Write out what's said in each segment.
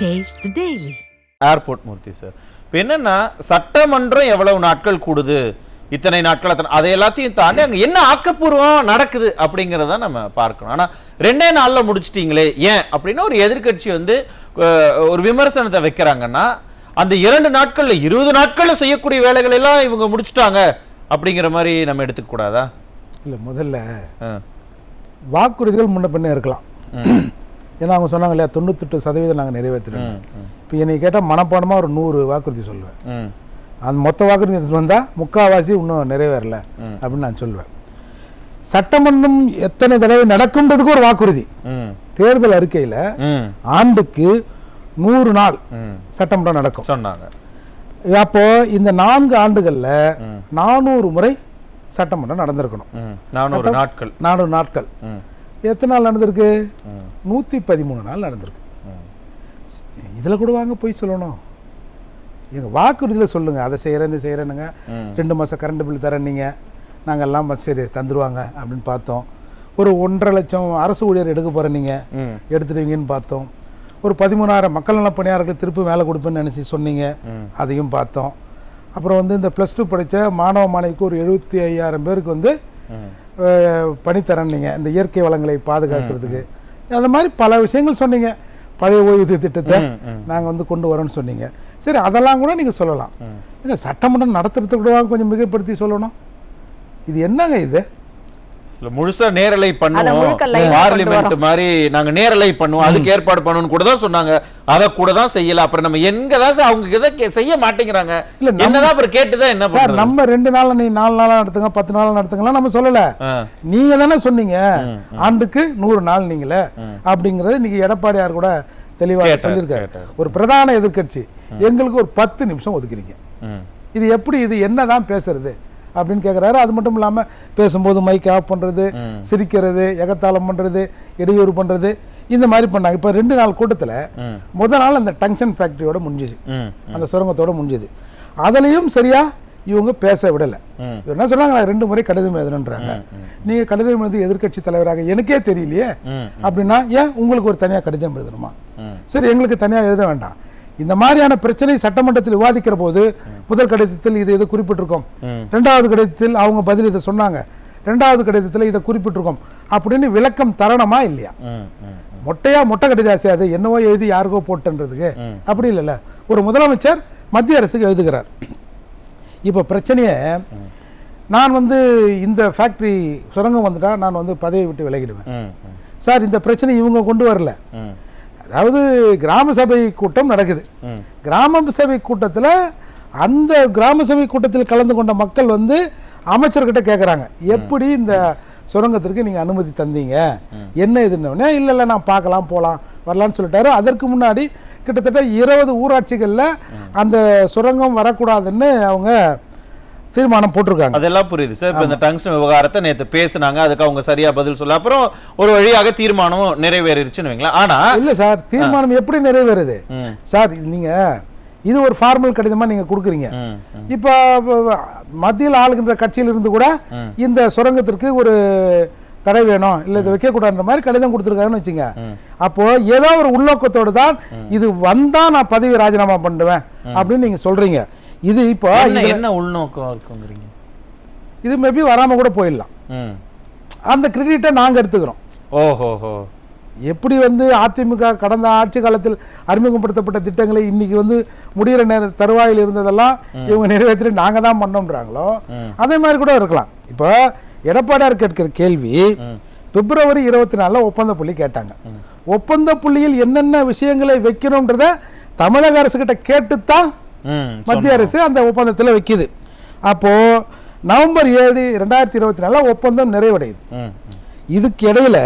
The Daily. Airport Murthy sir இப்போ என்னன்னா சட்டமன்றம் எவ்வளவு நாட்கள் கூடுது? இத்தனை நாட்கள் அத்தனை அதை எல்லாத்தையும் தாண்டி அங்க என்ன ஆக்கப்பூர்வம் நடக்குது அப்படிங்கிறத நம்ம பார்க்கணும். ஆனா ரெண்டே நாள்ல முடிச்சிட்டீங்களே ஏன் அப்படின்னா ஒரு எதிர்க்கட்சி வந்து ஒரு விமர்சனத்தை வைக்கிறாங்கன்னா அந்த இரண்டு நாட்கள்ல இருபது நாட்கள்ல செய்யக்கூடிய வேலைகள் எல்லாம் இவங்க முடிச்சிட்டாங்க அப்படிங்கிற மாதிரி நம்ம எடுத்துக்க கூடாதா? இல்லை முதல்ல ஆ. வாக்குறுதிகள் முன்ன பின்ன இருக்கலாம். ஏன்னா அவங்க சொன்னாங்க இல்லையா தொண்ணூத்தெட்டு சதவீதம் நாங்கள் நிறைவேற்றுறோம் இப்போ என்னை கேட்டால் மனப்பாடமாக ஒரு நூறு வாக்குறுதி சொல்லுவேன். அந்த மொத்த வாக்குறுதி எடுத்துட்டு வந்தால் முக்கால்வாசி இன்னும் நிறைவேறல அப்படின்னு நான் சொல்லுவேன். சட்டமன்றம் எத்தனை தடவை நடக்கும்ன்றதுக்கு ஒரு வாக்குறுதி. தேர்தல் அறிக்கையில் ஆண்டுக்கு நூறு நாள் சட்டமன்றம் நடக்கும். சொன்னாங்க. அப்போ இந்த நான்கு ஆண்டுகளில் நானூறு முறை சட்டமன்றம் நடந்திருக்கணும். நானூறு நாட்கள். நானூறு நாட்கள். எத்தனை நாள் நடந்திருக்கு? நூற்றி பதிமூணு நாள் நடந்திருக்கு. இதில் கூட வாங்க போய் சொல்லணும். எங்கள் வாக்குறுதியில் சொல்லுங்கள் அதை செய்கிறேன் இது செய்கிறேனுங்க ரெண்டு மாதம் கரண்ட் பில் தரேன் நீங்கள் நாங்கள் எல்லாம் சரி தந்துருவாங்க அப்படின்னு பார்த்தோம். ஒரு ஒன்றரை லட்சம் அரசு ஊழியர் எடுக்க போகிறேன் நீங்கள் எடுத்துடுவீங்கன்னு பார்த்தோம். ஒரு பதிமூணாயிரம் மக்கள் நல பணியாளர்களுக்கு திருப்பி மேலே கொடுப்பேன்னு நினச்சி சொன்னீங்க. அதையும் பார்த்தோம். அப்புறம் வந்து இந்த ப்ளஸ் டூ படித்த மாணவ மாணவிக்கு ஒரு எழுபத்தி ஐயாயிரம் பேருக்கு வந்து பணித்தரேன் நீங்கள் இந்த இயற்கை வளங்களை பாதுகாக்கிறதுக்கு. அந்த மாதிரி பல விஷயங்கள் சொன்னீங்க. பழைய ஓய்வூதிய திட்டத்தை நாங்கள் வந்து கொண்டு வரோம்னு சொன்னீங்க. சரி அதெல்லாம் கூட நீங்கள் சொல்லலாம். ஏங்க சட்டமன்றம் நடத்துறதுக்கு கூட கொஞ்சம் மிகைப்படுத்தி சொல்லணும். இது என்னங்க இது? இல்ல முழுசா நேரலை பண்ணுவோம். பார்லிமெண்ட் மாதிரி நாங்க நேரலை பண்ணுவோம். அதுக்கு ஏற்பாடு பண்ணணும்னு கூட தான் சொன்னாங்க. அத கூட தான் செய்யல. அப்புறம் நம்ம எங்க தான் சார் அவங்க இதை செய்ய மாட்டேங்கிறாங்க. இல்ல, என்னதான் அப்புறம் கேட்டுதான் என்ன சார் நம்ம ரெண்டு நாள் நீ நாலு நாளாக நடத்துங்க பத்து நாள் நடத்துங்கலாம் நம்ம சொல்லலை. நீங்க தானே சொன்னீங்க. ஆண்டுக்கு நூறு நாள் நீங்களே. அப்படிங்கறது இன்னைக்கு எடப்பாடியார் கூட தெளிவாக சொல்லியிருக்காரு. ஒரு பிரதான எதிர்க்கட்சி. எங்களுக்கு ஒரு பத்து நிமிஷம் ஒதுக்குறீங்க. இது எப்படி இது என்னதான் பேசுறது? அப்படின்னு கேட்குறாரு அது மட்டும் இல்லாமல் பேசும்போது மைக் ஆஃப் பண்ணுறது சிரிக்கிறது எகத்தாளம் பண்ணுறது இடையூறு பண்ணுறது இந்த மாதிரி பண்ணாங்க. இப்போ ரெண்டு நாள் கூட்டத்தில் முத நாள் அந்த டங்ஷன் ஃபேக்ட்ரியோட முடிஞ்சுது. அந்த சுரங்கத்தோட முடிஞ்சுது. அதுலேயும் சரியா இவங்க பேச விடலை. என்ன சொன்னாங்க? நான் ரெண்டு முறை கடிதம் எழுதணுன்றாங்க நீங்கள் கடிதம் எழுதி எதிர்க்கட்சி தலைவராக எனக்கே தெரியலையே அப்படின்னா ஏன் உங்களுக்கு ஒரு தனியாக கடிதம் எழுதணுமா? சரி எங்களுக்கு தனியாக எழுத வேண்டாம். இந்த மாதிரியான பிரச்சனை சட்டமன்றத்தில் விவாதிக்கிற போது முதல் கடிதத்தில் இது இது குறிப்பிட்டிருக்கோம். ரெண்டாவது கடிதத்தில் அவங்க பதில் இதை சொன்னாங்க. ரெண்டாவது கடிதத்தில் இதை குறிப்பிட்டிருக்கோம். அப்படின்னு விளக்கம் தரணுமா இல்லையா? மொட்டையா மொட்டை கடிதாசி அது. என்னவோ எழுதி யாருக்கோ போட்டுன்றதுக்கு. அப்படி இல்லைல்ல. ஒரு முதலமைச்சர் மத்திய அரசுக்கு எழுதுகிறார். இப்போ பிரச்சனையை நான் வந்து இந்த ஃபேக்ட்ரி சுரங்கம் வந்துட்டா நான் வந்து பதவியை விட்டு விலகிடுவேன். சார் இந்த பிரச்சனை இவங்க கொண்டு வரல. அதாவது கிராம சபை கூட்டம் நடக்குது. கிராம சபை கூட்டத்தில் அந்த கிராம சபை கூட்டத்தில் கலந்து கொண்ட மக்கள் வந்து அமைச்சர்கிட்ட கேட்குறாங்க எப்படி இந்த சுரங்கத்திற்கு நீங்கள் அனுமதி தந்தீங்க? என்ன இதுன்னு இல்லை இல்லை நான் பார்க்கலாம் போகலாம் வரலான்னு சொல்லிட்டாரு. அதற்கு முன்னாடி கிட்டத்தட்ட இருபது ஊராட்சிகளில் அந்த சுரங்கம் வரக்கூடாதுன்னு அவங்க தீர்மானம் போட்டிருக்காங்க. அதெல்லாம் புரியுது சார். இப்ப இந்த டங்ஸ்டன் விவகாரத்தை நேத்து பேசுனாங்க. அதுக்கு அவங்க சரியா பதில் சொல்ல. அப்புறம் ஒரு வழியாக தீர்மானம் நிறைவேறிடுச்சுன்னு வைங்களேன். ஆனா இல்ல சார் தீர்மானம் எப்படி நிறைவேறுது. சார் நீங்க இது ஒரு ஃபார்மல் கடிதமா நீங்க கொடுக்குறீங்க. இப்போ மத்தியில் ஆளுகின்ற கட்சியில் இருந்து கூட இந்த சுரங்கத்திற்கு ஒரு தடை வேணும். இல்ல இதை வைக்கக்கூடாதுன்ற மாதிரி கடிதம் கொடுத்துருக்காங்கன்னு வச்சுங்க. அப்போ ஏதோ ஒரு உள்நோக்கத்தோடு தான் இது வந்தா நான் பதவி ராஜினாமா பண்ணுவேன் அப்படின்னு நீங்க சொல்றீங்க. இது இப்போ என்ன உள்நோக்கம் இருக்குங்கிறீங்க? இது மேபி வராம கூட போயிடலாம். அந்த கிரெடிட்டை நாங்க எடுத்துக்கிறோம். ஓஹோஹோ எப்படி வந்து அதிமுக கடந்த ஆட்சி காலத்தில் அறிமுகப்படுத்தப்பட்ட திட்டங்களை இன்னைக்கு வந்து முடிகிற நேர தருவாயில் இருந்ததெல்லாம் இவங்க நிறைவேற்றி நாங்கள் தான் பண்ணோம்ன்றாங்களோ அதே மாதிரி கூட இருக்கலாம். இப்போ எடப்பாடியார் கேட்கிற கேள்வி பிப்ரவரி இருபத்தி நாலில் ஒப்பந்த புள்ளி கேட்டாங்க. ஒப்பந்த புள்ளியில் என்னென்ன விஷயங்களை வைக்கணுன்றத தமிழக அரசுகிட்ட கேட்டுத்தான் மத்திய அரசு அந்த ஒப்பந்தத்தில் வைக்குது. அப்போ நவம்பர் ஏழு ரெண்டாயிரத்தி இருபத்தி நாலில் ஒப்பந்தம் நிறைவடையுது. இதுக்கு இடையில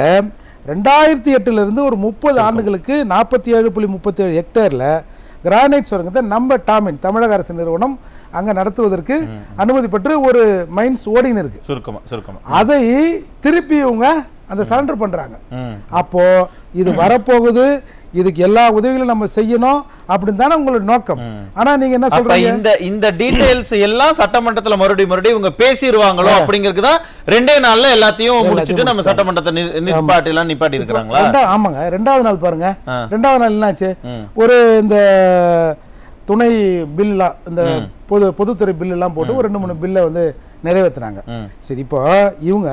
ரெண்டாயிரத்தி எட்டுலேருந்து ஒரு முப்பது ஆண்டுகளுக்கு நாற்பத்தி ஏழு புள்ளி முப்பத்தி ஏழு ஹெக்டேரில் கிரானைட் சுரங்கத்தை நம்ம டாமின் தமிழக அரசு நிறுவனம் அங்கே நடத்துவதற்கு அனுமதி பெற்று ஒரு மைன்ஸ் ஓடின்னு இருக்கு. சுருக்கமா சுருக்கமா. அதை திருப்பி இவங்க அந்த சரண்டர் பண்ணுறாங்க ம். அப்போ இது வரப்போகுது இதுக்கு எல்லா உதவிகளும் நம்ம செய்யணும் அப்படின்னு தானே உங்களோட நோக்கம். ஆனா நீங்க என்ன சொல்றீங்க? இந்த இந்த டீடைல்ஸ் எல்லாம் சட்டமன்றத்துல மறுபடியும் மறுபடியும் இவங்க பேசிடுவாங்களோ அப்படிங்கிறது தான் ரெண்டே நாள்ல எல்லாத்தையும் முடிச்சிட்டு நம்ம சட்டமன்றத்தை நிப்பாட்டி எல்லாம் நிப்பாட்டி இருக்கிறாங்களா ஆமாங்க. ரெண்டாவது நாள் பாருங்க. ரெண்டாவது நாள் என்னாச்சு. ஒரு இந்த துணை பில்லாம் இந்த பொது பொதுத்துறை பில்லெல்லாம் போட்டு ஒரு ரெண்டு மூணு பில்லை வந்து நிறைவேத்துனாங்க. ம். சரி இப்போ இவங்க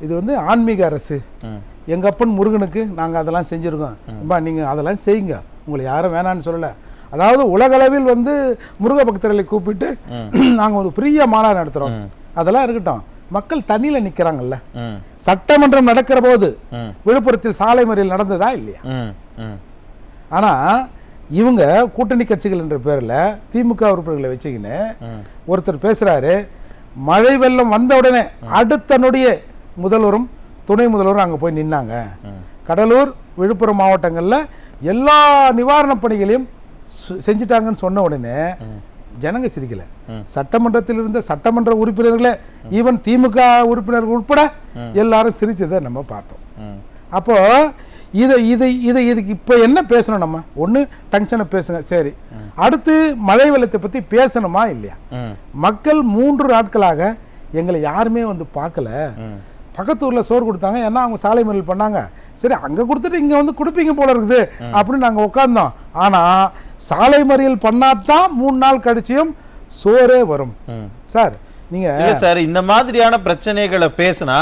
இது வந்து ஆன்மீக அரசு. ம். எங்க அப்பன் முருகனுக்கு நாங்க அதெல்லாம் செஞ்சிருக்கோம். அம்மா நீங்க அதெல்லாம் செய்யுங்க. உங்களை யாரும் வேணான்னு சொல்லல. அதாவது உலகளவில் வந்து முருக பக்தர்களை கூப்பிட்டு நாங்க ஒரு பெரிய மாநாடு நடத்துறோம். அதெல்லாம் இருக்கட்டும். மக்கள் தண்ணியில நிக்கிறாங்கல்ல. ம். சட்டமன்றம் நடக்கிற போது. விழுப்புரத்தில் சாலை மறியல் நடந்ததா இல்லையா? ம். ம். ஆனா இவங்க கூட்டணி கட்சிகள் என்ற பேர்ல திமுக உறுப்பினர்களை வச்சுக்கின்னு ஒருத்தர் பேசுறாரு. மழை வெள்ளம் வந்த உடனே அடுத்த நொடியே முதல்வரும் துணை முதல்வரும் அங்க போய் நின்னாங்க. கடலூர் விழுப்புரம் மாவட்டங்கள்ல எல்லா நிவாரணப் பணிகளையும் செஞ்சுட்டாங்கன்னு சொன்ன உடனே ஜனங்க சிரிக்கல. சட்டமன்றத்தில் இருந்த சட்டமன்ற உறுப்பினர்களே ஈவன் திமுக உறுப்பினர்கள் உட்பட எல்லாரும் சிரிச்சதை நம்ம பார்த்தோம். அப்போ இதை இதை இதை இதுக்கு இப்போ என்ன பேசணும் நம்ம? ஒன்று டங்ஷனை பேசுங்க சரி. அடுத்து மழை வெள்ளத்தை பற்றி பேசணுமா இல்லையா. மக்கள் மூன்று நாட்களாக எங்களை யாருமே வந்து பார்க்கல. பக்கத்து ஊரில் சோறு கொடுத்தாங்க ஏன்னா அவங்க சாலை மறியல் பண்ணாங்க. சரி அங்கே கொடுத்துட்டு இங்கே வந்து கொடுப்பீங்க போல இருக்குது அப்படின்னு நாங்கள் உட்கார்ந்தோம். ஆனால் சாலை மறியல் பண்ணாதான் மூணு நாள் கழிச்சியும் சோறே வரும். சார் நீங்கள் இல்ல சார் இந்த மாதிரியான பிரச்சனைகளை பேசினா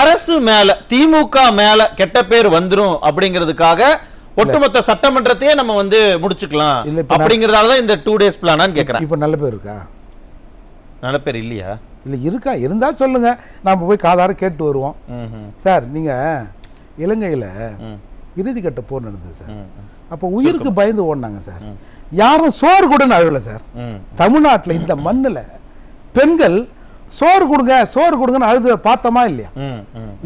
அரசு மேல திமுக மேல கெட்ட பேர் வந்துரும் அப்படிங்கிறதுக்காக ஒட்டுமொத்த சட்டமன்றத்தையே நம்ம வந்து முடிச்சுக்கலாம் அப்படிங்கறதால தான் இந்த டூ டேஸ் பிளானான்னு கேக்குறேன். இப்போ நல்ல பேர் இருக்கா? நல்ல பேர் இல்லையா? இல்லை இருக்கா? இருந்தால் சொல்லுங்க. நாம் போய் காதார கேட்டு வருவோம். சார் நீங்கள் இலங்கையில். இறுதிக்கட்ட போர் நடந்தது சார். அப்போ உயிருக்கு பயந்து ஓடினாங்க சார். யாரும் சோறு கூடன்னு அழுகலை சார். தமிழ்நாட்டில் இந்த மண்ணில் பெண்கள் சோறு கொடுங்க சோறு கொடுங்கன்னு அழுது பார்த்தோமா இல்லையா.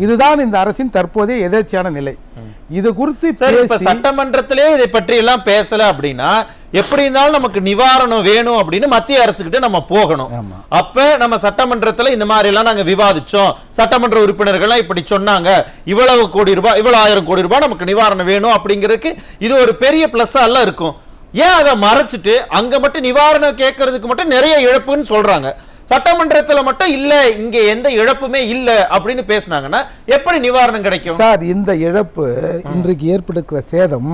இதுதான் இந்த அரசின் தற்போதைய எதேச்சியான நிலை. இது குறித்து சட்டமன்றத்திலே இதை பற்றி எல்லாம் பேசல அப்படின்னா எப்படி இருந்தாலும் நமக்கு நிவாரணம் வேணும் அப்படின்னு மத்திய அரசுகிட்ட நம்ம போகணும். அப்ப நம்ம சட்டமன்றத்துல இந்த மாதிரி எல்லாம் நாங்க விவாதிச்சோம். சட்டமன்ற உறுப்பினர்கள்லாம் இப்படி சொன்னாங்க. இவ்வளவு கோடி ரூபாய் இவ்வளவு ஆயிரம் கோடி ரூபாய் நமக்கு நிவாரணம் வேணும் அப்படிங்கிறதுக்கு இது ஒரு பெரிய பிளஸ் எல்லாம் இருக்கும். ஏன் அதை மறைச்சிட்டு அங்க மட்டும் நிவாரணம் கேட்கறதுக்கு மட்டும் நிறைய இழப்புன்னு சொல்றாங்க. சட்டமன்றத்துல மட்டும் இல்ல இங்க எந்த இழப்புமே இல்ல அப்படின்னு பேசுனாங்கன்னா எப்படி நிவாரணம் கிடைக்கும்? சார் இந்த இழப்பு இன்றைக்கு ஏற்பட்டிருக்கிற சேதம்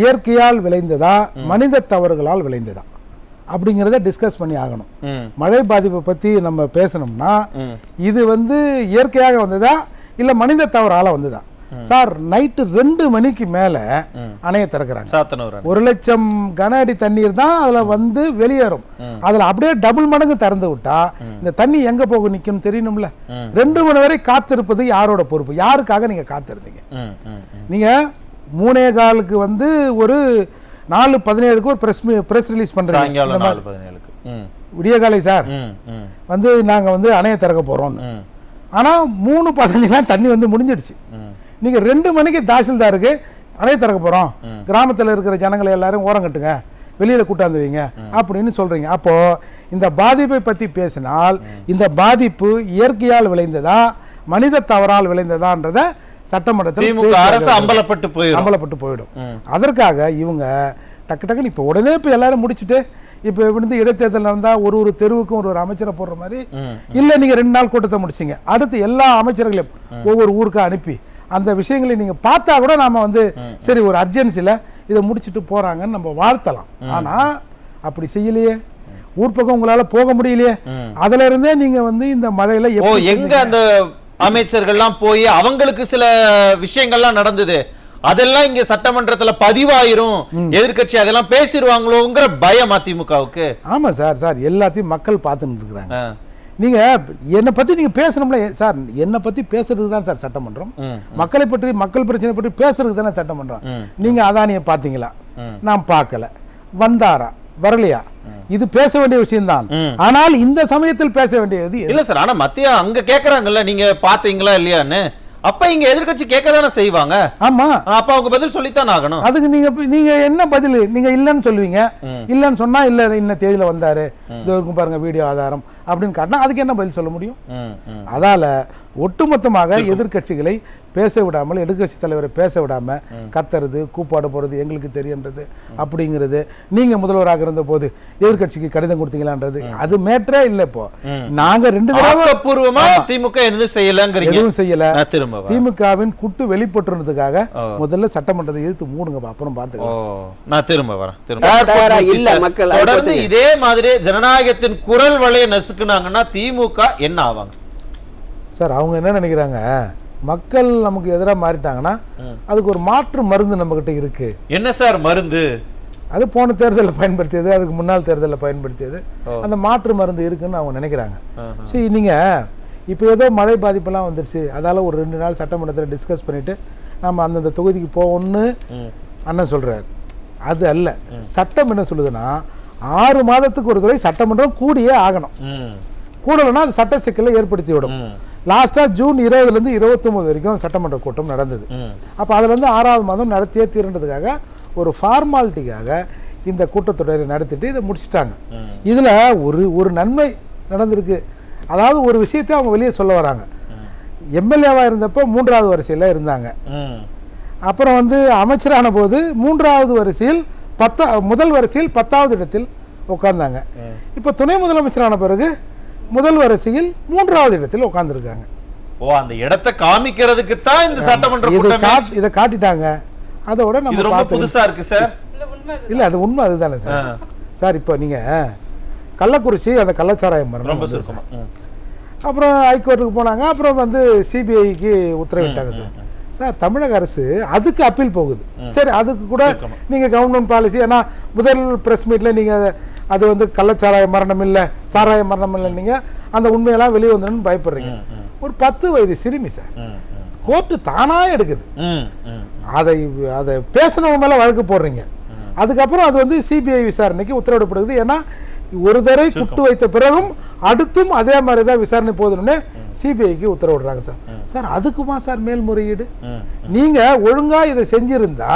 இயற்கையால் விளைந்ததா மனித தவறுகளால் விளைந்ததா அப்படிங்கிறத டிஸ்கஸ் பண்ணி ஆகணும். மழை பாதிப்பை பற்றி நம்ம பேசணும்னா. இது வந்து இயற்கையாக வந்ததா இல்லை மனித தவறால வந்ததா? சார் நைட்டு ரெண்டு மணிக்கு மேலே அணையை திறக்கிறாங்க. ஒரு லட்சம் கன அடி தண்ணீர் தான் அதில் வந்து வெளியேறும். அதில் அப்படியே டபுள் மடங்கு திறந்து விட்டா இந்த தண்ணி எங்கே போக நிற்கும் தெரியணும்ல? ரெண்டு மணி வரை காத்திருப்பது யாரோட பொறுப்பு? யாருக்காக நீங்கள் காத்திருந்தீங்க. நீங்கள் மூணே காலுக்கு வந்து ஒரு நாலு பதினேழுக்கு ஒரு ப்ரெஸ் ப்ரெஸ் ரிலீஸ் பண்ணுறீங்க பதினேழுக்கு. ம், விடியகாலை சார். வந்து நாங்கள் வந்து அணையை திறக்க போகிறோம்னு ம், ஆனால் மூணு பதினஞ்சுலாம் தண்ணி வந்து முடிஞ்சிடுச்சு. நீங்கள் ரெண்டு மணிக்கு தாசில்தாருக்கு அணையை திறக்க போகிறோம் கிராமத்தில் இருக்கிற ஜனங்களை எல்லாரும் ஓரம் கட்டுங்க. வெளியில் கூட்டாந்து வைங்க அப்படின்னு சொல்கிறீங்க அப்போது இந்த பாதிப்பை பற்றி பேசினால் இந்த பாதிப்பு இயற்கையால் விளைந்ததா மனித தவறால் விளைந்ததான்றத சட்டமன்றத்தில் அரசு அம்பலப்பட்டு போயிடும். அம்பலப்பட்டு போயிடும். அதற்காக இவங்க டக்கு டக்குன்னு இப்போ உடனே இப்போ எல்லாரும் முடிச்சுட்டு இப்போ வந்து இடைத்தேர்தல் நடந்தால் ஒரு ஒரு தெருவுக்கும் ஒரு ஒரு அமைச்சரை போடுற மாதிரி இல்லை நீங்கள் ரெண்டு நாள் கூட்டத்தை முடிச்சிங்க. அடுத்து எல்லா அமைச்சர்களையும் ஒவ்வொரு ஊருக்கு அனுப்பி அந்த விஷயங்களை நீங்கள் பார்த்தா கூட நாம வந்து சரி ஒரு அர்ஜென்சியில் இதை முடிச்சுட்டு போகிறாங்கன்னு நம்ம வாழ்த்தலாம். ஆனால் அப்படி செய்யலையே. ஊர் பக்கம் உங்களால் போக முடியலையே. அதுல இருந்தே நீங்கள் வந்து இந்த மழையில எங்க அந்த அமைச்சர்கள்லாம் போய் அவங்களுக்கு சில விஷயங்கள்லாம் நடந்தது. அதெல்லாம் இங்க சட்டமன்றத்துல பதிவாயிரும். எதிர்க்கட்சி அதெல்லாம் பேசிடுவாங்களோங்கிற பயம் அதிமுகவுக்கு. ஆமா சார் சார். எல்லாத்தையும் மக்கள் பார்த்துன்னு இருக்கிறாங்க. ஆ. நீங்க என்னை பத்தி நீங்க பேசணும்ல. சார் என்னை பத்தி பேசுறதுக்கு தான் சார் சட்டமன்றம். மக்களை பற்றி மக்கள் பிரச்சனை பற்றி பேசுறதுக்கு தானே சட்டமன்றம் நீங்க அதானியை பார்த்தீங்களா? நான் பார்க்கல. வந்தாரா? வரலையா? இது பேச வேண்டிய விஷயம்தான். ஆனால் இந்த சமயத்தில் பேச வேண்டியது? இல்ல சார் ஆனா மத்திய அங்க கேக்குறாங்கல்ல நீங்க பாத்தீங்களா இல்லையான்னு. அப்ப இங்க எதிர்க்கட்சி கேட்க தானே செய்வாங்க. ஆமா. அப்ப அவங்க பதில் சொல்லித்தான் ஆகணும். அதுக்கு நீங்க நீங்க என்ன பதில்? நீங்க இல்லைன்னு சொல்லுவீங்க. இல்லைன்னு சொன்னா இல்ல இன்ன தேதியில வந்தாரு. இது இருக்கும் பாருங்க வீடியோ ஆதாரம். அப்படின்னு காட்டினா அதுக்கு என்ன பதில் சொல்ல முடியும். அதால ஒட்டுமொத்தமாக எதிர்க்கட்சிகளை பேச விடாமல் எதிர்க்கட்சி தலைவரை பேச விடாம கத்துறது கூப்பாடு போறது எங்களுக்கு தெரியுன்றது அப்படிங்கிறது நீங்க முதல்வராக இருந்த போது எதிர்க்கட்சிக்கு கடிதம் கொடுத்தீங்களான்றது அது மேட்டரே இல்லை இப்போ. நாங்க ரெண்டு தடவை திமுக எதுவும் செய்யலங்கிறீங்க. எதுவும் செய்யல. திமுகவின் குட்டு வெளிப்பட்டுறதுக்காக முதல்ல சட்டமன்றத்தை இழுத்து மூடுங்க அப்புறம் பார்த்துக்கலாம் நான் திரும்ப வரேன். தொடர்ந்து. இதே மாதிரி ஜனநாயகத்தின் குரல் வலையை நசுக்குனாங்கன்னா திமுக என்ன ஆவாங்க? சார் அவங்க என்ன நினைக்கிறாங்க? மக்கள் நமக்கு எதிராக மாறிட்டாங்கன்னா அதுக்கு ஒரு மாற்று மருந்து நம்மகிட்ட இருக்கு. என்ன சார் மருந்து? அது போன தேர்தலில் பயன்படுத்தியது அதுக்கு முன்னாள் தேர்தலில் பயன்படுத்தியது. அந்த மாற்று மருந்து இருக்குன்னு அவங்க நினைக்கிறாங்க. சரி நீங்க இப்போ ஏதோ மழை பாதிப்பெல்லாம் வந்துடுச்சு அதால ஒரு ரெண்டு நாள் சட்டமன்றத்தில் டிஸ்கஸ் பண்ணிட்டு நம்ம அந்தந்த தொகுதிக்கு போகணும்னு அண்ணன் சொல்றாரு. அது அல்ல. சட்டம் என்ன சொல்லுதுன்னா ஆறு மாதத்துக்கு ஒரு தடவை சட்டமன்றம் கூடியே ஆகணும். கூடலைன்னா அது சட்ட சிக்கலை ஏற்படுத்தி விடும் லாஸ்ட்டாக ஜூன் இருபதுலேருந்து இருபத்தொம்போது வரைக்கும் சட்டமன்ற கூட்டம் நடந்தது. அப்போ அதுலேருந்து ஆறாவது மாதம் நடத்தியே தீரன்றதுக்காக ஒரு ஃபார்மாலிட்டிக்காக இந்த கூட்டத்தொடரை நடத்திட்டு இதை முடிச்சிட்டாங்க. இதில் ஒரு ஒரு நன்மை நடந்திருக்கு. அதாவது ஒரு விஷயத்தை அவங்க வெளியே சொல்ல வராங்க. எம்எல்ஏவாக இருந்தப்போ மூன்றாவது வரிசையில் இருந்தாங்க. அப்புறம் வந்து அமைச்சரான போது மூன்றாவது வரிசையில் பத்தா முதல் வரிசையில் பத்தாவது இடத்தில் உட்கார்ந்தாங்க இப்போ துணை முதலமைச்சரான பிறகு முதல் வரிசையில் மூன்றாவது இடத்தில் உட்கார்ந்துருக்காங்க ஓ அந்த இடத்தை காமிக்கிறதுக்கு தான் இந்த சட்டமன்ற இதை கூட்டமே காட் இதை காட்டிட்டாங்க. அதோட இது நம்ம ரொம்ப புதுசா இருக்கு சார் இல்ல அது உண்மை அதுதானே சார் சார் இப்போ நீங்க கள்ளக்குறிச்சி அந்த கள்ளச்சாராயம் மரணம் ரொம்ப. அப்புறம் ஹைகோர்ட்டுக்கு போனாங்க. அப்புறம் வந்து சிபிஐக்கு உத்தரவிட்டாங்க சார். சார் தமிழக அரசு அதுக்கு அப்பீல் போகுது. சரி அதுக்கு கூட நீங்க கவர்மெண்ட் பாலிசி ஏன்னா முதல் பிரஸ் மீட்ல நீங்க அது வந்து கள்ளச்சாராய மரணம் இல்லை சாராய மரணம் இல்லை நீங்க அந்த உண்மையெல்லாம் வெளியே வந்துடும் பயப்படுறீங்க. ஒரு பத்து வயது சிறுமி சார். கோர்ட்டு தானா எடுக்குது. அதை அதை பேசினவங்க மேலே வழக்கு போடுறீங்க. அதுக்கப்புறம் அது வந்து சிபிஐ விசாரணைக்கு உத்தரவிடப்படுது. ஏன்னா ஒரு தடவை குட்டு வைத்த பிறகும் அடுத்தும் அதே மாதிரி தான் விசாரணை போதுன்னு சிபிஐக்கு உத்தரவிடுறாங்க சார். சார் அதுக்குமா சார் மேல்முறையீடு? ம். நீங்க ஒழுங்கா இதை செஞ்சிருந்தா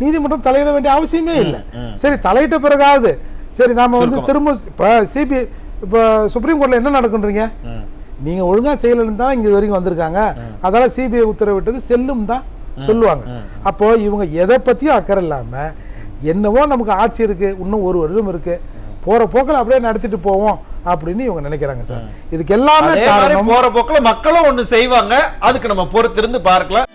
நீதிமன்றம் தலையிட வேண்டிய அவசியமே இல்லை. சரி தலையிட்ட பிறகாவது. சரி நாம வந்து திரும்ப இப்போ சிபிஐ இப்போ சுப்ரீம் கோர்ட்ல என்ன நடக்குன்றீங்க? ம். நீங்க ஒழுங்கா செய்யலன்னு தான் இங்க வரைக்கும் வந்திருக்காங்க. அதால சிபிஐ உத்தரவிட்டது செல்லும் தான் சொல்லுவாங்க. அப்போ இவங்க எதை பத்தியும் அக்கறை இல்லாம என்னவோ நமக்கு ஆட்சி இருக்கு இன்னும் ஒரு வருடம் இருக்கு. போற போக்கில் அப்படியே நடத்திட்டு போவோம் அப்படின்னு இவங்க நினைக்கிறாங்க சார். இதுக்கு எல்லாமே போற போக்குல மக்களும் ஒண்ணு செய்வாங்க. அதுக்கு நம்ம பொறுத்திருந்து பார்க்கலாம்.